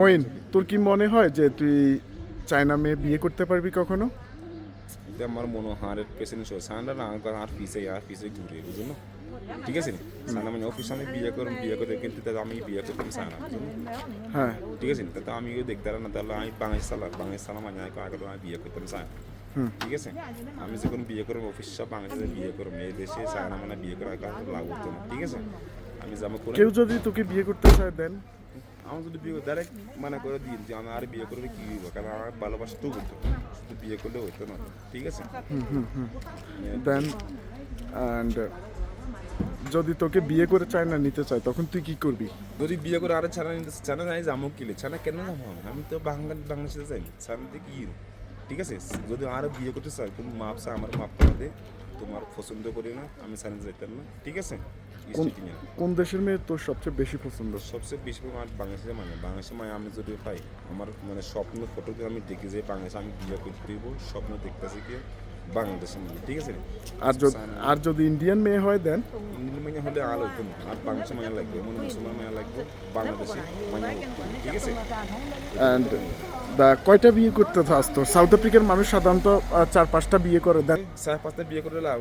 মইন তোর কি মনে হয় যে তুই চায়না মেয়ে বিয়ে করতে পারবি কখনো? এটা আমার মনে হয় হান্ড্রেড পার্সেন্ট শো সান্ডা না আমার আর পিছে আর পিছে ঘুরে বুঝলো ঠিক আছে? সান্ডা মানে অফিসে আমি বিয়ে করুন বিয়ে করতে কিন্তু তাহলে আমি বিয়ে করতাম সানা হ্যাঁ। ঠিক আছে? তাহলে আমি দেখতে না তাহলে আমি বাংলাদেশ সালার বাংলাদেশ সালাম মানে আগে আমি বিয়ে করতাম সানা ঠিক আছে? আমি যখন বিয়ে করব অফিস সব বাংলাদেশে বিয়ে করব এই দেশে সানা মানে বিয়ে করার কারণে লাভ হতো না ঠিক আছে? আমি করে কেউ যদি তোকে বিয়ে করতে চায় দেন। আমার যদি বিয়ে ডাইরেক্ট মানে করে দিন যে আমি আর বিয়ে করবে কি হইব? কারণ আমার ভালোবাসা তো হতো শুধু বিয়ে করলে হতো না ঠিক আছে? দেন অ্যান্ড যদি তোকে বিয়ে করে চায়না নিতে চায় তখন তুই কি করবি? যদি বিয়ে করে আরে ছানা নিতে ছানা নাই যাব কিলে। ছানা কেন যাব আমি? আমি তো বাংলা বাংলাদেশে যাই ছানাতে কি ঠিক আছে? যদি আর বিয়ে করতে চাই তুমি মাপ চা আমার মাপ করে দে। তোমার পছন্দ করি না আমি ছানা যাইতাম না ঠিক আছে? কোন দেশের মেয়ে তোর সবচেয়ে বেশি পছন্দ? সবচেয়ে বেশি আমার বাংলাদেশে মানে বাংলাদেশে মানে আমি যদি পাই আমার মানে স্বপ্ন ফটোতে আমি দেখি যে বাংলাদেশে আমি বিয়ে করতে দিব স্বপ্ন দেখতেছি কি বাংলাদেশের মানে ঠিক আছে? আর যদি আর যদি ইন্ডিয়ান মেয়ে হয় দেন ইন্ডিয়ান মেয়ে হলে হতো না আর বাংলাদেশে মানে লাগবে মনে মুসলমান মানে লাগবে বাংলাদেশে মানে ঠিক আছে? অ্যান্ড কয়টা বিয়ে করতে চাস তোর? সাউথ আফ্রিকার মানুষ সাধারণত চার পাঁচটা বিয়ে করে দেয়। চার পাঁচটা বিয়ে করে লাভ